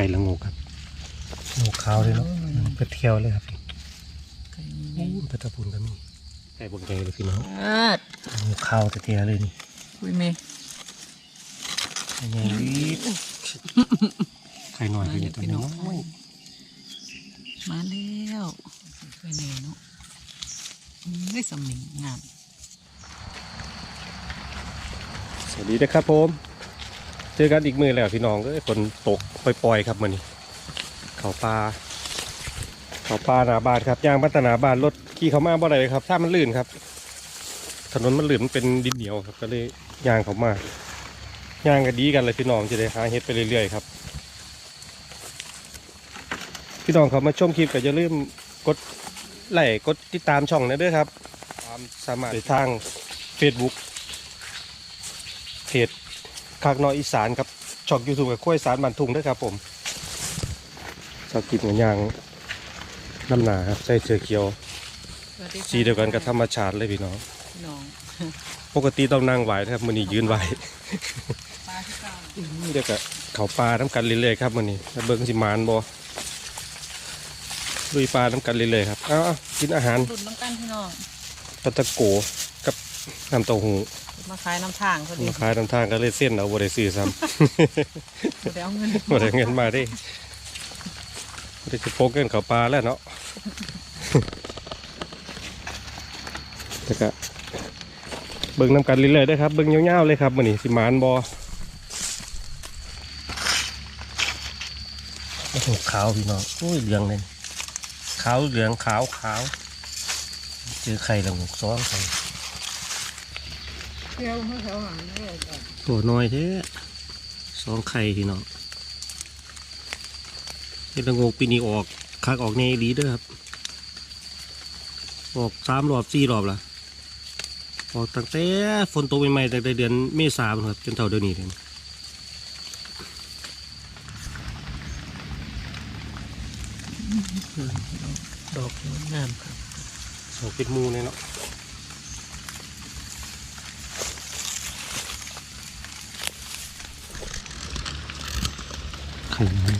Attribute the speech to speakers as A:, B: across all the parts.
A: ข่ละงูครับงูขาวเลยเนาะเพื่อเที่ยวเลยครับ
B: ไข่
A: โอ้ยปลาตะปูนก็มีไข่บกใหญ่เลยพี่น้อง
B: อาด
A: งูขาวแต่เที่ยวเลยนี่
B: คุยเมย์
A: ไข่ใหญ่ลิบไข่หน่อยไปอยู่ตัวน้อย
B: มาแล้วเคยเนเนาะอืมได้สำเนียงงาม
A: สวัสดีนะครับผม เจอกันอีกมือแล้วพี่น้องก็ฝนตกปล่อยๆครับมันนี่เขาปลาเขาปลาหนาบานครับย่างพัฒนาบานรถขี่เขามาบ่ได้เลยครับถ้ามันลื่นครับ ถนนมันลื่นมันเป็นดินเหนียวครับ ก็เลยย่างเขามาย่างก็ดีกันเลยพี่น้องจะได้หาเห็ดไปเรื่อยๆครับ พี่น้องเขามาชมคลิปก็อย่าลืมกดไลค์กดติดตามช่องนะเด้อครับตามสามารถในทาง Facebook เพจ คากนอยอีสานครับช่องยูทูบกับข้วยสารบันทุงด้วยครับผมชอบกินเหมือนยางน้ำหนาครับใส่เสือเขียว
B: สี
A: เดียวกันกับธรรมชาติเลยพี่น้อง
B: น้อง
A: ปกติต้องนั่งไหวนะครับมันนี้ยืนไหว
B: ปลาที่เก่า
A: เดี๋ยวก็เขาปลาน้ำกันเรื่อยๆครับมันนี้แล้วเบิ้งสิมานบ่ลุยปลาน้ำกันเรื่อยๆครับอ้าวกินอาหาร
B: ดุนน้ำกันพี่น้อง
A: ปลาตะโกกับน้ำเต้าหู้
B: มาขายน้ำทางพอดี
A: มาขายน้ำทางก็เลยเส้นเอาบ่ได้ซื้อซ้ำ
B: เดี๋ยวเอาเงิน
A: บ่ได้เงินมาได้ได้จะโปกเงินเขาปลาแล้วเนาะแต่ก็เบิ่งนำกันเรื่อยๆได้อครับ เบิ่งยาวๆเลยครับมื้อนี้สิหมานบ่โอ้โหขาวพี่น้องโอ้ยเหลืองเลยขาวเหลืองขาวขาวเจอไข่ละงกซ้อนไข่
B: เที่ยวแถวหลังนี่เลยจ้ะ
A: โอ้น้อยแท้สองไข่พี่น้องเห็ดละงกปีนี้ออกคักออกในดีเด้อครับ ออกสามรอบสี่รอบละออกตั้งแต่ฝนตกใหม่ๆตั้งแต่เดือนเมษาพุ่นครับจนเท่าเดือนนี้เลย
B: ดอกงามครับ
A: ออกเป็นหมูเลยเนาะ ไข่มัน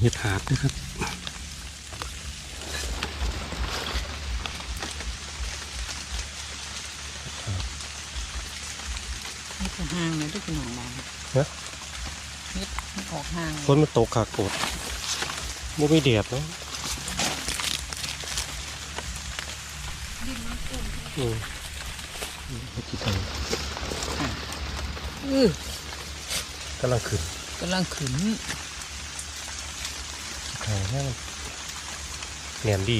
A: เห็ดหาดนะครับ
B: นี่คือห้างเลยทุกพี่น้องมอง
A: ฮะ
B: เฮ็ดให้ออกห้าง
A: ฝนมันตกขากโกดบ่มีแดดเนาะอืมเฮ็ดที่ทาง
B: อือกำ
A: ลังขึ้น
B: กำลังขึ้น
A: ไข่แห้งเนียนดี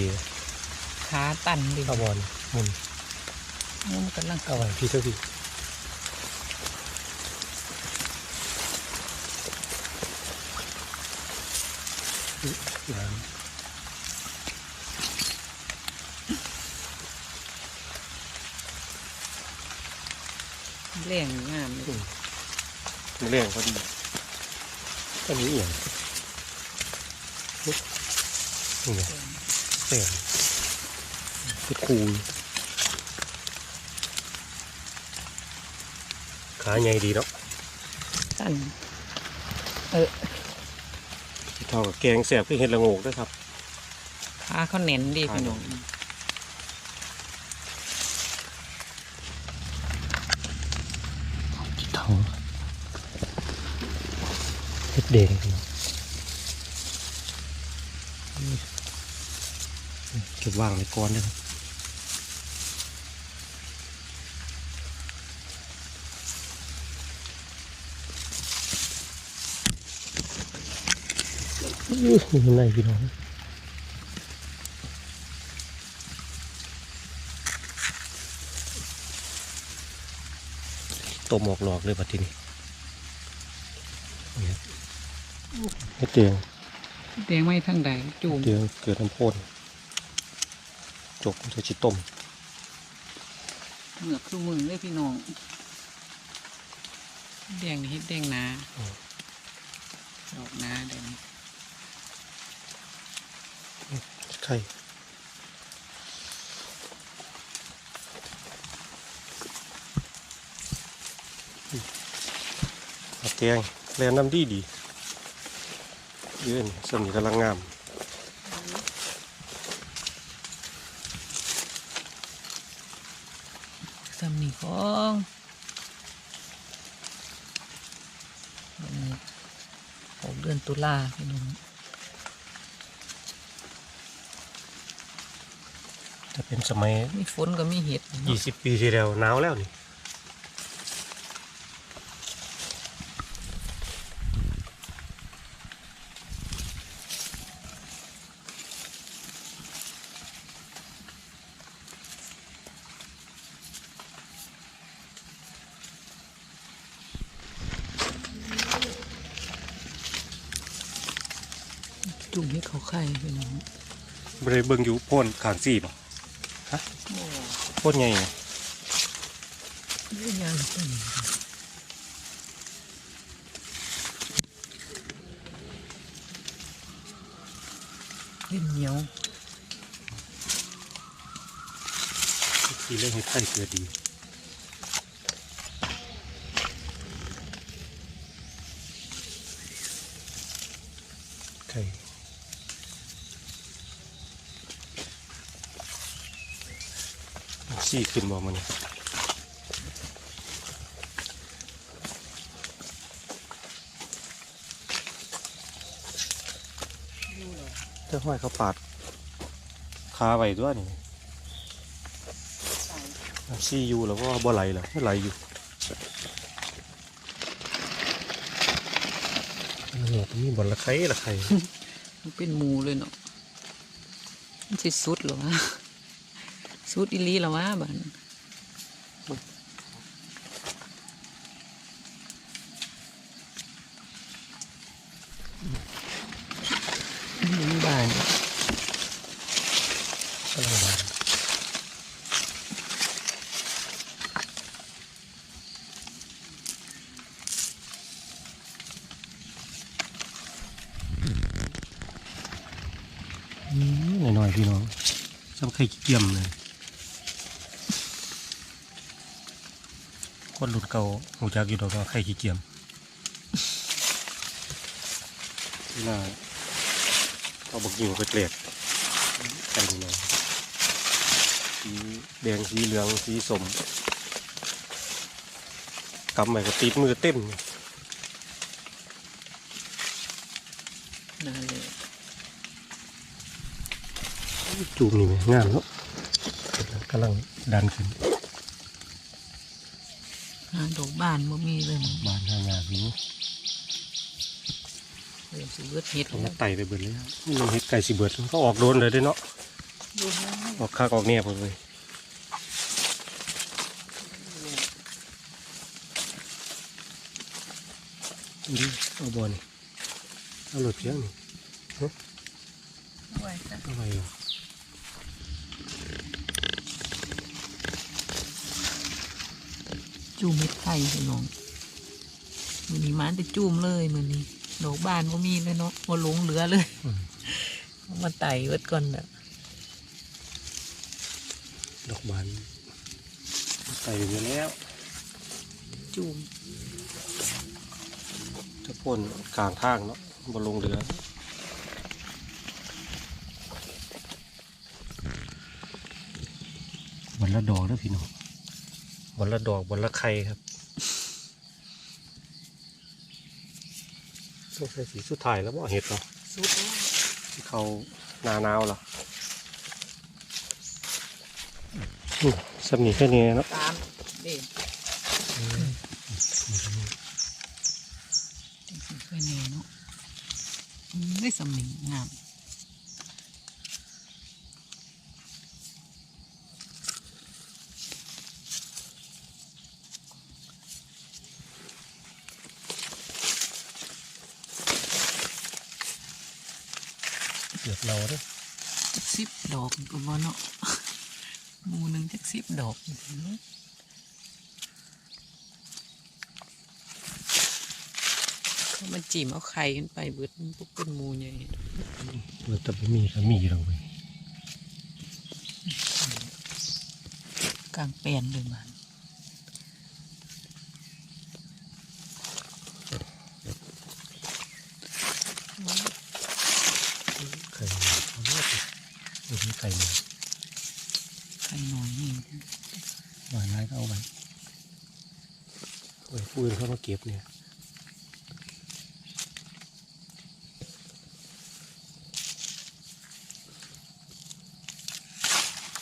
B: ขาตันดิ
A: ข้าวบอลมุน
B: มันกำลัง
A: เอาไว้พี่เท่าพี่
B: แรงงามเลย
A: มันเรื่องพอดีอันนี้เอียงนี่นี่ไงเสียงคือคูขาใหญ่ดีเนาะ
B: ตัน
A: เออท่ากับแกงแสบคือเห็ดละโงกด้วยครับ
B: ขาเขาเน้นดีพี่น้อง
A: เท่าเห็ดแดงพี่น้องเก็บว่างไว้ก่อนนะครับอื้อนี่มันไหนพี่น้องตัวห มอกหลอกเลยบัดทีนี้นี่ครับเดเตียง
B: ไม่ทั้งใดจูม
A: เตียงเกิดน้ำพ่นจกจะชิต้ม
B: เหงือกคือมือเลยพี่น้องแดงนี่เฮ็ดแดงนาดอกนาแดง
A: ไข่ เอาแกงแลน้ำดีดีเยืนสมนีกำลังงาม
B: สำนีของวันนี้หกเดือนตุลาพี่น้อง
A: จะเป็นสมัย
B: มีฝนก็มีเห็ด
A: ยี่สิบปีที่แล้วหนาวแล้วนี่
B: จุ่มให้เขา ไข่พี่น้อง
A: บริเบิงอยู่โพ่นขางสี่ป่ะ
B: โอ้
A: โพ่นไงเนี่ย
B: ยยางต้นเล่นเหนียว
A: ทีเล่นให้ไข่เกิดดีไข่ ซี่ขึ้นบ่มันยเจ้าห้อยเขาปาดคาไว้ด้วยนี่ซีอยู่แล้วก็บ่ไหลหรอไม่ไหลอยู่อันนี้ก็มีบอลละไข่ละไข่
B: มันเป็นมูเลยเนาะมันสิสุดเหรอวะ สุดอีหลีเหรอวะบ้านบ้าน
A: นอืมหน่อยๆพี่น้องซ้ำไข่เกี่ยมเลย คนรุ่นเก่าหูจักอยู่ดอกว่าไข่ขี้เกียมน่าเอาบักยิงไปเกลียดไข่นี่หน่อยสีแดงสีเหลืองสีสมกำใหม่ก็ติดมือเต็ม
B: นั่นเลย
A: จูบนี่ไหมงามเนาะกำลังดันขึ้น
B: หา ดอกบ้านบ่มีเลยเนาะ
A: บานหางานนี้
B: เริ่มสิเบิดเห็ด
A: เขา
B: แล้
A: มาวไต่ไปเบิดเลยครับนี่มันเห็ดไก่สิเบิดเขาออกโดนเลยเด้เนาะ
B: ดูนะ
A: ออกคากออกเนี่ยหมดเลยนี่เอาบอลนี่เอาหลุดเพียงนี่
B: ไว้จ้ะ
A: อะไรอะ
B: จุ่มเม็ดไข่พี่น้องมือนี้มันจะจุ่มเลยมือนี้ดอกบานก็มีเลยเนาะว่าหลงเหลือเลย
A: อืม
B: เอามาไต่เวิดก่อนแบบ
A: ดอกบานไต่ไปเยอะแล้ว
B: จุ่ม
A: จะพ่นกลางทางเนาะบนลงเรือวันละดอกแล้วพี่น้อง วันละดอกวันละไข่ครับต้องใส่สีสุดท้ายแล้วบ่เห็ดเนาะ
B: สุดแล้ว
A: ที่เขาหนาหนาวเหรออืมสำนีแค่นี้เนาะ
B: ตามเด่นจังสิเคยแน่เนาะอืมได้สำนิงงาม
A: เกือบเราด้
B: จักสิบดอกก็บ่เนาะมูหนึ่งจักสิบดอกเขามันจีมเอาไข่ขึ้นไปเบิดปุ๊บเป็นมูใหญ่
A: เบิดแต่ไม่มีก็มีเราไป
B: กลางเปลี่ยน
A: เลยมัน โอ้ยปืนเข้ามาเก็บเนี่ย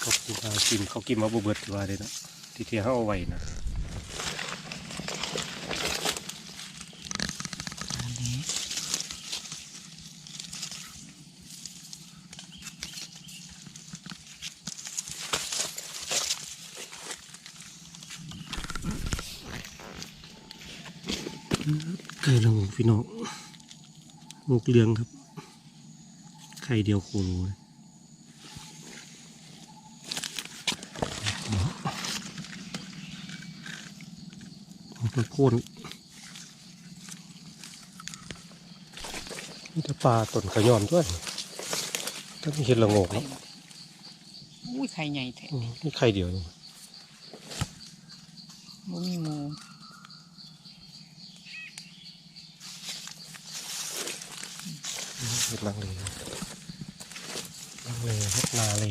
A: เขากินเขากินเขากินมาบุเบิดว่าเลยเนาะที่เทียวเขาเอาไว้นะ
B: อันนี้
A: ไก่ละงพี่น้อง งูเกลืองครับ ไข่เดียวโคโลเลยเอาตะโกนนี่จะปลาต้นขย้อนด้วยถ้าไม่เห็นละโงก
B: ไข่
A: เนาะ
B: อุ้ยไข่ใหญ่แท้
A: อืมนี่ไข่เดียวเอง
B: บ่มีหมู
A: เห็ดลังเลลังเลเห็ดนาเล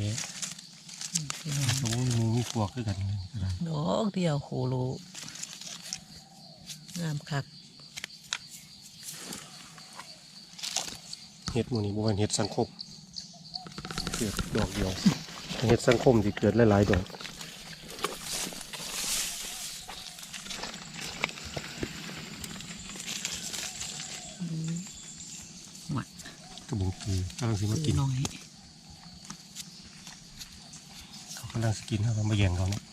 B: พี่น้อง
A: โอ้ยหมูมีพวกด้วยกันเลยด
B: อกเดียวโคโลงามคัก
A: เห็ดมูนี่บ่เป็นเห็ดสังคมเกิดดอกเดียวเห็ดสังคมที่เกิดหลายๆดอก
B: หมัด
A: กระบอ กคือกำลังสิมา
B: คื
A: กิ
B: อนน้อย
A: เขากำลังสิกินเขาก็มาแย่งเขาเนาะ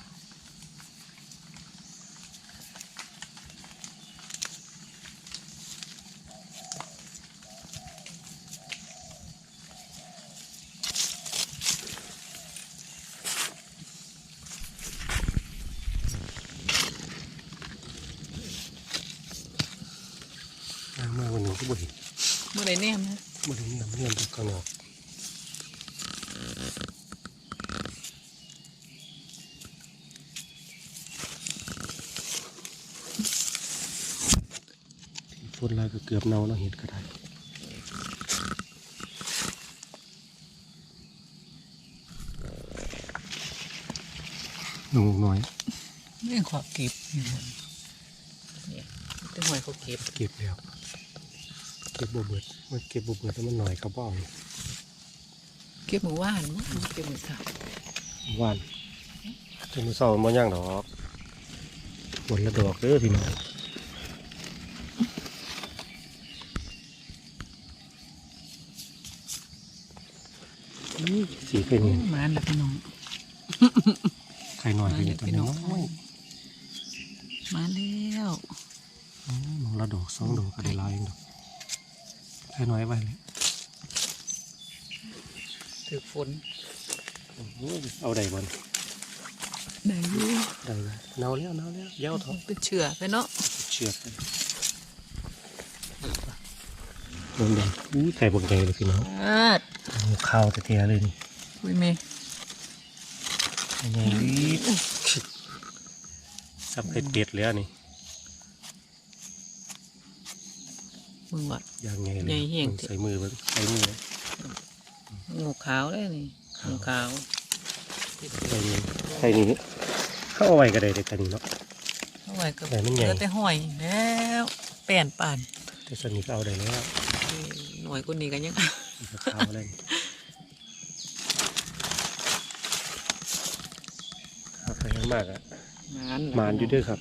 A: ย่างมากวันหนึ่งก็บ่เห็น
B: เมื่อไรแนมนะ
A: ข้างนอกที่ฝนลายก็เกือบเน่าแล้วเห็ดก็ได้ลงน้อย
B: เรื่องขอเก็บนี่นะเนี่ยเป็นหอยเขาเก็บ
A: เก็บแล้ว เก็บบ่เบิด มันเก็บบ่เบิดแล้วมันหน่อยก็บ่เอา
B: เก็บมือว่านมั้งเก็บมือค่ะ
A: หวานจนมือเศร้ามันบ่ย่างดอกหมดละดอกเด้อพี่น้องอื้อสีเป็นไง
B: มานแล้วพี่น้อง
A: ไข่หน่อยเป็นไงตัวน้อย
B: มาแล้ว
A: อืมมองละดอกสองดอกก็ได้หลายเองดอก ไข่น้อยไว้เลย
B: ถือฝน
A: อื้อเอาได้บ่น
B: ได้อยู่
A: ได้เลยเนาแล้วเนาแล้วเย้าเถอะ
B: เป็นเชื่อไปเนาะ
A: เชือกเลยนนดังอู้ไข่บกใหญ่เลยพี่น้อง
B: อาด
A: เอาข้าวแต่เทียเลยนี่
B: อุ้ยเมย์
A: ไข่ใหญ่ลิบสับไข่เป็ดเลยอันนี่
B: มึงว่า
A: ย่างไงเลย
B: ใหญ่แห้ง
A: ใส่มือเบิ่งใส่มือเลย
B: งูขาวเลยนี่งูขาว
A: ใส่มือใส่นี้เข้าเอาไว้ก็ได้แต่กันนี้เนาะ
B: เอาไว้ก็
A: แต่มันใหญ่
B: เหลือแต่หอยแล้วแป้นป่าน
A: แต่สนิทก็เอาได้แล้ว
B: หน่อยคนนี้กันยัง
A: นี่ก็ข้าวเลยข้าวไข่มากอะ
B: มาน
A: หมานอยู่เด้วยครับ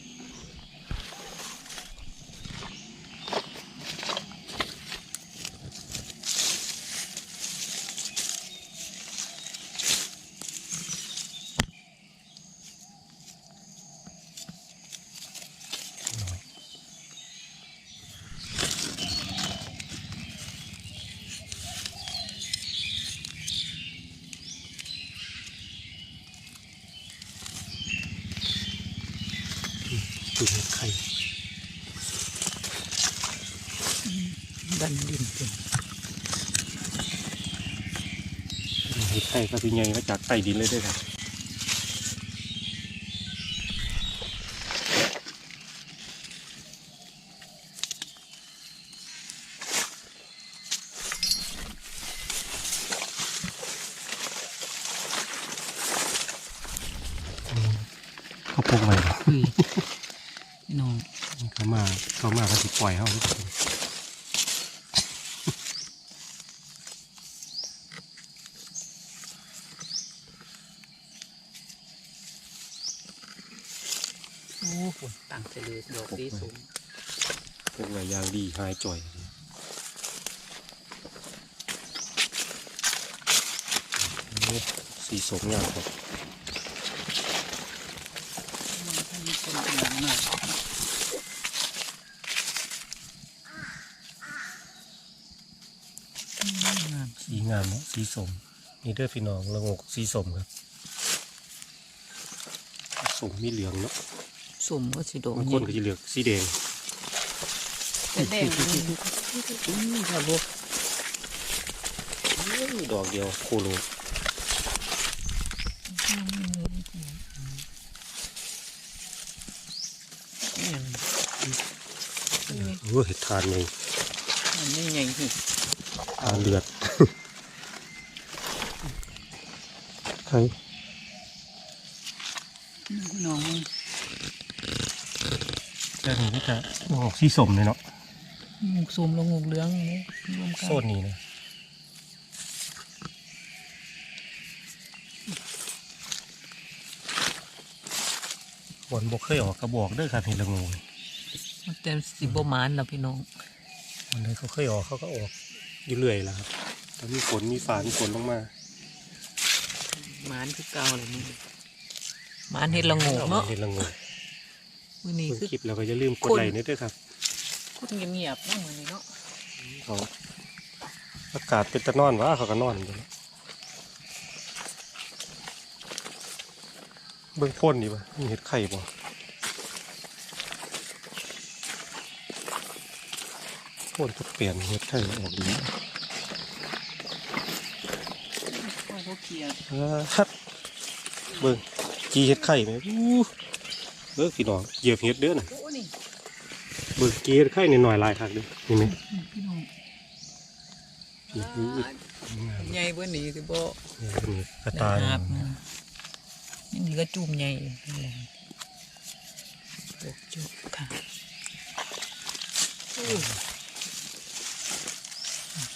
A: ดูเห็ดไข่
B: ดันดินขึ้น
A: เห็ดไข่ก็สิใหญ่มาจากใต้ดินเลยด้วยครับ เขาพกไว้บ่
B: เฮ้ยพี่น้อง
A: เขามาเขามาเขาสิปล่อยเขาทุกคน
B: โอ้ ฝนต่างเฉลยดอกสีสูง
A: พวกไว้อยางดีหายจ่อยสีสีสมงามครับ
B: สีงาม
A: สีงามเนาะสีสมนี่เด้อพี่น้องละงกสีสมครับสมมีเหลืองเนาะ
B: สมก็สิดอก
A: บางคนก็จะเหลืองสีแดง
B: แต่แดงนี่อืมค่ะลูก
A: อุ้ยดอกเดียวโคโล
B: อืม
A: โอ้เห็ดทานเลย
B: อันนี้ใหญ่ที่
A: ทานเลือดใคร
B: พี่น้อง
A: เจ้านี้ก็จะงอกสีสมเลยเนาะ
B: งูสมแล้วงูเหลืองนี่รวมกัน
A: โซนนี้นะฝนบกเคยออกกระบอกเด้อครับเห็ดละงู
B: มันแต่สิบหมานแล้วพี่น้อง
A: วันนี้เขาเคยออกเขาก็ออกอยู่เรื่อยแล้วครับตอนมีฝนมีฝามีฝนลงมา
B: หมานคือเก่าเลยนี่หมานเห็ดละโงกเนาะ
A: เห็ดละงู
B: มื้อนี้
A: เพิ่ง
B: คือ
A: คลิปแล้วก็อย่าลืมกด
B: คน
A: ไลค์ด้วยเด้อครับ
B: คนเงียบๆเนาะมื้อนี้เนาะ
A: เขาอากาศเป็นตะนอนวะเขาก็นอนอยู่นะเบื้องพ่นดีป่ะมีเห็ดไข่บ่พ่นทุกเปลี่ยนเห็ดไข่ออกดี
B: โอ้ยเขาเคลียร์
A: เออชัดเบิ่งจีเห็ดไข่ไหมอู้ เออพี่น้องเหยียบเห็ดเด้อน่ะ
B: โอ้นี่
A: เบิ่งจีเห็ดไข่นี่หน่อยหลายคักเด้อนี่ไหม
B: พี่น้อง
A: นี่นี่นี่งาม
B: ใหญ่เบิ่นี้สิบ่
A: นี่นี่กระตาย
B: หักนะนี่นี่ก็จุ่มใหญ่นี่แหละจบจบค่ะโอ้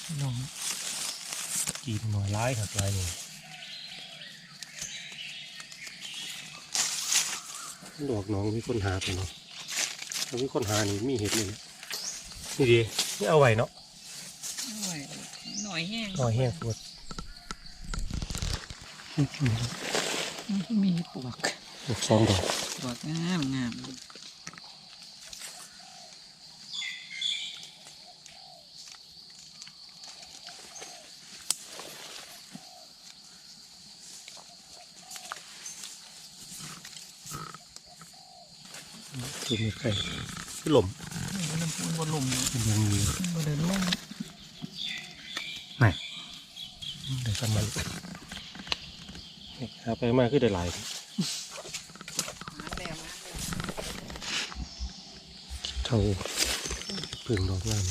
B: พี่น้อง
A: จีหน่อยหลายครับลายนี่ ดอกน้องมีคนหาไปเนาะถ้ามีคนหานี่มีเห็ดเลยนะนี่ดีนี่เอาไว้เนาะ
B: หน่อยหน่อยแห้ง
A: หน่อยแห้งปวด
B: มันก็มีปวก
A: ดอกสองดอก
B: ปวกงามงาม
A: คือมีไข่ที่หล่ม
B: มันน้ำพุนบนลมเนาะ
A: เป็นอยังมี
B: บนเดินลง
A: ไหนเดี๋ยวกันมันนี่หาไปมากขึ้นได้หลาย
B: มาแล้วมาแล้ว
A: เท่าเพิ่งดอกงาม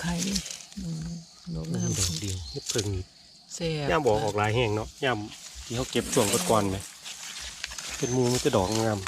B: ไข่อืมดอก
A: ด
B: งาม
A: อกเดียวนี่เพิ่งนี่
B: แซ่บ
A: ย่ามบอกออกหลายแห้งเนาะย่ามที่เขาเก็บช่วงก่อนๆไหมเป็นหมูมันจะดอกงาม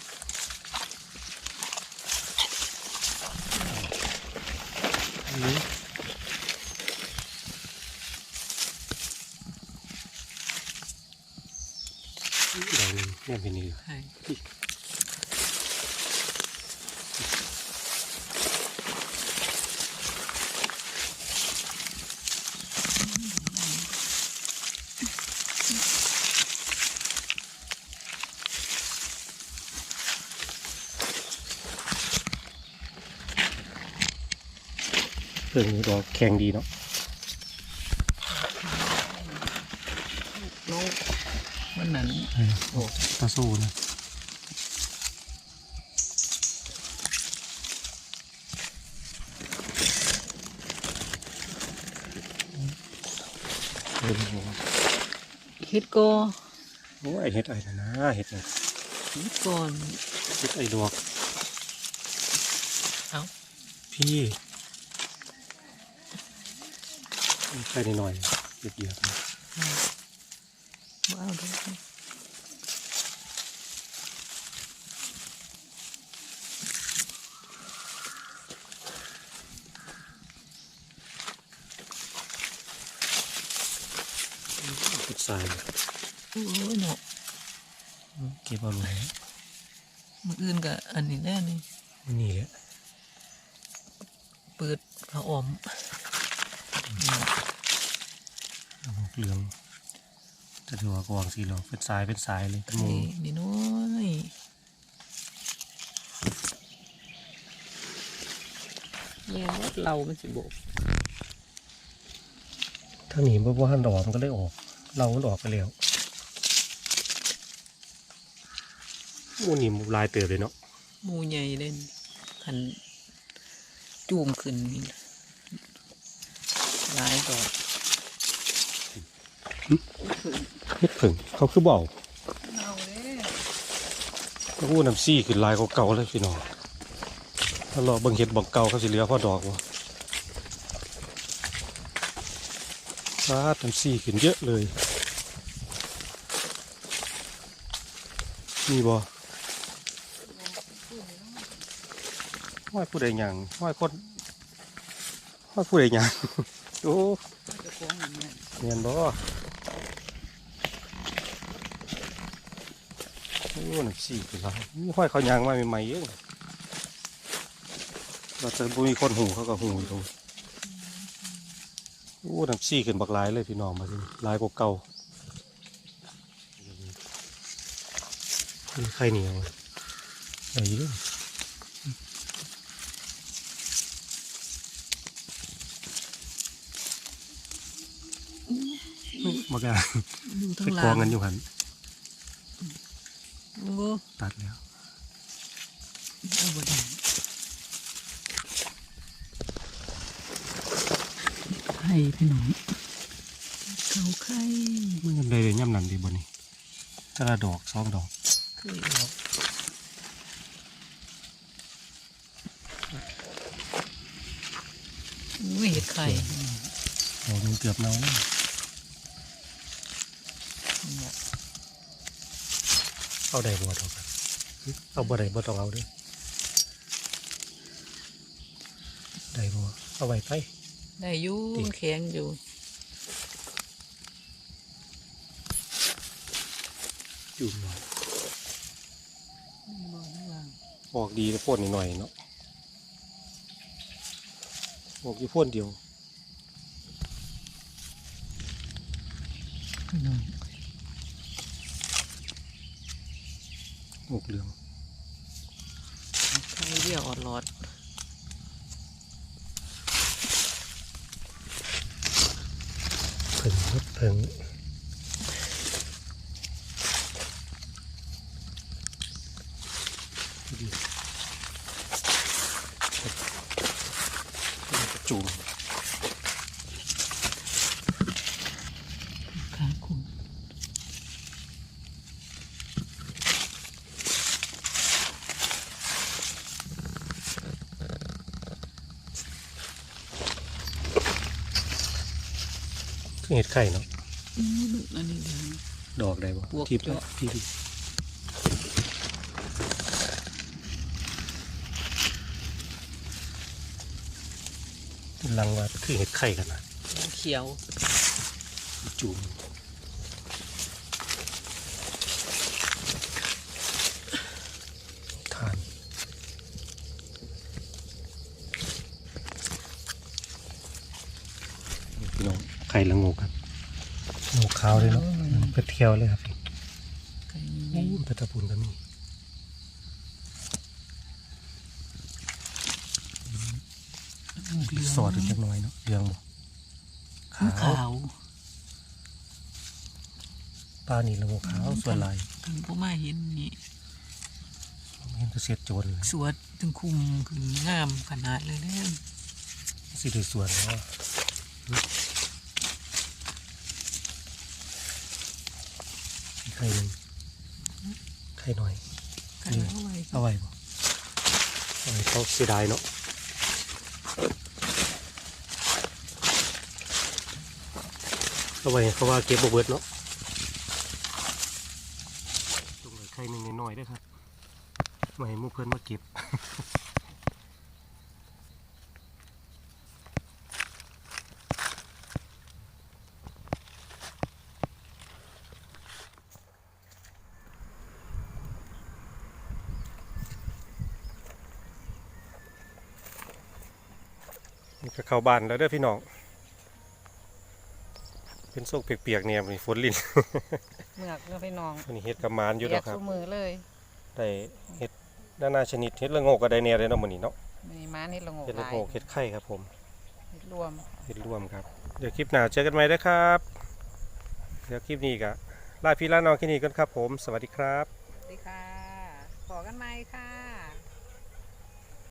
A: รื่องนี้ดอแข็งดีเนาะ
B: โลกมันนั้น
A: โอ้ตะสู้นะ
B: เฮ็ดกอ
A: โอ้ยเฮ็ดไอ้นะเฮ็ด
B: ไอ้ก่อน
A: เฮ็ดไอ้ดวก
B: เอ้า
A: พี่ ใส่หน่อยๆเด็ดเดียว
B: บ่เอาดอก
A: เห็ดทราย
B: โอ้ยเนาะ
A: เก็บเอาเลย
B: มื้ออื่นก็อันนี้แน่นี่
A: นี่แหละ
B: เปิดผ้าอ้อม
A: เอาเหลืองจะถือว่ากวางสีเหลืองเป็นสายเป็นสายเลยเป็นหมู
B: นี่นี่น้อยแย่ว่าเรามันสิบก
A: ถ้าหนีบ่ว่าหันดอกมันก็เลยออก เรามันออกไปแล้วโอ้นี่ลายเติบเลยเนาะ
B: หมูใหญ่เล่นคันจูมขึ้นนี่หลายดอก
A: เฮ็ดผึ่งเขาคือเบา
B: เอาเด้
A: น้ำซี่ขึ้นลายเก่าๆเลยพี่น้องถ้ารอบิ่งเห็ดบอกเก่าเขาสิเหลือพอดอกวะฟาดน้ำซี่ขึ้นเยอะเลยมีบ่ห้อยผู้ใดหยังห้อยคนห้อยผู้ใดยังโอ้
B: จะคล้องอย่าง นี้
A: เนียนบ่โอ้หน้ำซี่ขึ้นลายนี่ห้อยเขายางมาใหม่ๆเยองเราจะบ่มีคนหูเขาก็หูอยู่ตรงโอ้น้ำซี่ขึ้นบักหลายเลยพี่น้องมาสิหลายกว่าเก่าไข่เหนียวใหญ่เด้อบั กอะ
B: ดู
A: ไป
B: ทั้งห
A: ก
B: ลั
A: อง
B: ง
A: กันอยู่หัน
B: โอ้
A: ตัดแล้ว
B: เอาบ่ได้ไข่พี่น้องเขาไข่
A: มันยังได้เลยย่ำนันดีบ่นี่กระดอกสองดอก
B: เคยออกอุ้ยเห็ดไข่
A: ดอกหนึงเกือบเน่าแล้ว เอาได้บ่ดอกอะเอาบ่ได้บ่ต้องเอาเด้อได้บ่เอาไว้ไป
B: ได้อยู่
A: ติ
B: แข็งอยู่
A: อยู่หน่อย
B: บ่ข้างล่าง
A: ออกดีแต่พ่นนิดหน่อยเนาะออกอยู่พ่นเดียว
B: พี่น้อง
A: ออกเหลือง
B: ไข่เดียวออดหลอด
A: เพิ่งครับเพิ่งจูง
B: ขาคุณ
A: คือ เห็ดไข่เนาะ
B: อืมอันนี้เดี๋ยว
A: ดอกได้บ่
B: บวก
A: ทิพย์
B: เจาะ
A: ที่ดิลังว่าคือเห็ดไข่กันนะ
B: เขียว
A: จูงทานนี่พี่น้อง ไข่ละงูครับงูขาวเลยเนาะไปเที่ยวเลยครับ
B: ไข่
A: โอ้ยไปตะปูนก็มีสอดอีกจักหน่อยเนาะเรื่องบ่ขาว
B: ขาว
A: ปลานี่ละงูขาวส่วนลาย
B: ถึงพ่อมาเห็นนี่
A: เห็นก็เสียดโจรเลย
B: สวดถึงคุมคืองามขนาดเลยเนี่ย
A: สิได้ส่วนเนาะ ไข่หนึ่งไข่หน่อย
B: ไข่เอาไว้
A: เอาไว้บ่เอาไว้เขาเสียดายเนาะเอาไว้เขาว่าเก็บบ่เบิดเนาะตรงเลยไข่หนึ่งน้อยๆเด้วยครับมาให้หมู่เพื่อนมาเก็บ ก็เข้าบ้านแล้วเด้อพี่น้อง เป็นโซกเปียกๆเนี่ยมีฝนลิน
B: เมือกเนื้อพี่น้อง
A: วันนี้เฮ็ดกับหมานอยู่
B: เปี
A: แล้
B: ยวก
A: ครับ
B: ทุกมือเลย
A: ได้เฮ็ดนานาชนิดเฮ็ดละโงกก็ได้แน่เลยเนาะมื้อนี้เนาะ
B: มีม้านี่ละโงก
A: เฮ็ด
B: ห
A: ละ
B: ลาย
A: โงกเฮ็ดไข่ครับผม
B: เฮ็ดรวม
A: เฮ็ดร่วมครับ เดี๋ยวคลิปหน้าเจอกันใหม่เด้อครับ เดี๋ยวคลิปนี้ก็ลาพี่ลาน้องแค่นี้ก่อนครับผม สวัสดีครับ
B: สวัสดีค่ะ ขอกันไหมค่ะ